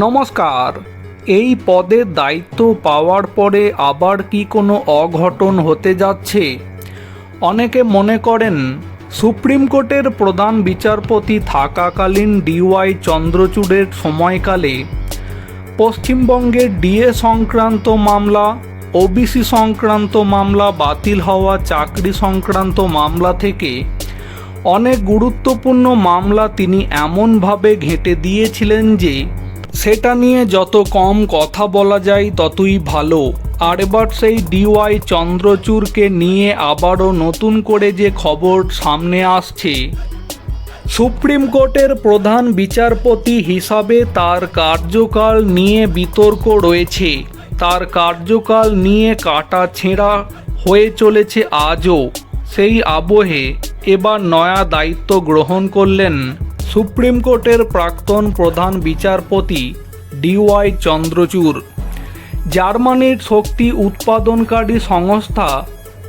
নমস্কার। এই পদের দায়িত্ব পাওয়ার পরে আবার কি কোনো অঘটন হতে যাচ্ছে? অনেকে মনে করেন, সুপ্রিম কোর্টের প্রধান বিচারপতি থাকাকালীন ডিওয়াই চন্দ্রচূড়ের সময়কালে পশ্চিমবঙ্গের ডিএ সংক্রান্ত মামলা, ওবিসি সংক্রান্ত মামলা, বাতিল হওয়া চাকরি সংক্রান্ত মামলা থেকে অনেক গুরুত্বপূর্ণ মামলা তিনি এমনভাবে ঘেঁটে দিয়েছিলেন যে সেটা নিয়ে যত কম কথা বলা যায় ততই ভালো। আর এবার সেই ডিওয়াই চন্দ্রচূড়কে নিয়ে আবারও নতুন করে যে খবর সামনে আসছে। সুপ্রিম কোর্টের প্রধান বিচারপতি হিসাবে তার কার্যকাল নিয়ে বিতর্ক রয়েছে। তার কার্যকাল নিয়ে কাটা ছেঁড়া হয়ে চলেছে আজও। সেই আবহে এবার নয়া দায়িত্ব গ্রহণ করলেন সুপ্রিম কোর্টের প্রাক্তন প্রধান বিচারপতি ডিওয়াই চন্দ্রচূড়। জার্মানির শক্তি উৎপাদনকারী সংস্থা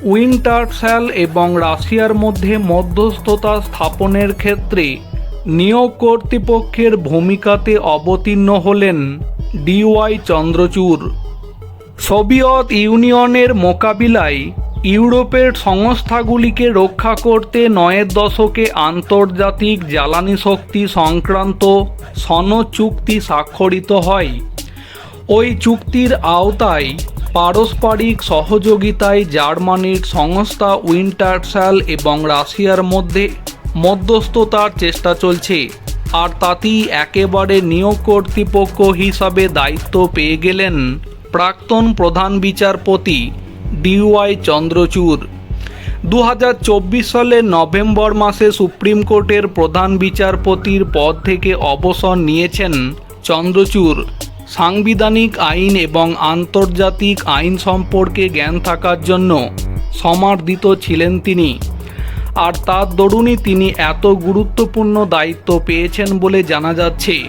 উইন্টারস্যাল এবং রাশিয়ার মধ্যে মধ্যস্থতা স্থাপনের ক্ষেত্রে নিয়োগ কর্তৃপক্ষের ভূমিকাতে অবতীর্ণ হলেন ডিওয়াই চন্দ্রচূড়। সোভিয়ত ইউনিয়নের মোকাবিলায় ইউরোপের সংস্থাগুলিকে রক্ষা করতে নয়ের দশকে আন্তর্জাতিক জ্বালানি শক্তি সংক্রান্ত সনদ চুক্তি স্বাক্ষরিত হয়। ওই চুক্তির আওতায় পারস্পরিক সহযোগিতায় জার্মানির সংস্থা উইন্টারস্যাল এবং রাশিয়ার মধ্যে মধ্যস্থতার চেষ্টা চলছে। আর তাতেই একেবারে নিয়োগ কর্তৃপক্ষ হিসাবে দায়িত্ব পেয়ে গেলেন প্রাক্তন প্রধান বিচারপতি ডিওয়াই চন্দ্রচূড়। দু সালের নভেম্বর মাসে সুপ্রিম কোর্টের প্রধান বিচারপতির পদ থেকে অবসর নিয়েছেন চন্দ্রচূড়। সাংবিধানিক আইন এবং আন্তর্জাতিক আইন সম্পর্কে জ্ঞান থাকার জন্য সমার্দিত ছিলেন তিনি। আর তার দরুনই তিনি এত গুরুত্বপূর্ণ দায়িত্ব পেয়েছেন বলে জানা যাচ্ছে।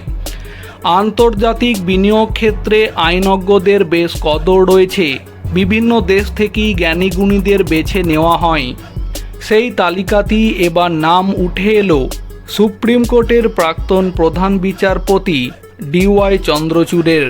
আন্তর্জাতিক বিনিয়োগ ক্ষেত্রে আইনজ্ঞদের বেশ কদর রয়েছে। বিভিন্ন দেশ থেকেই জ্ঞানীগুণীদের বেছে নেওয়া হয়। সেই তালিকাতেই এবার নাম উঠে এলো সুপ্রিম কোর্টের প্রাক্তন প্রধান বিচারপতি ডিওয়াই চন্দ্রচূড়ের।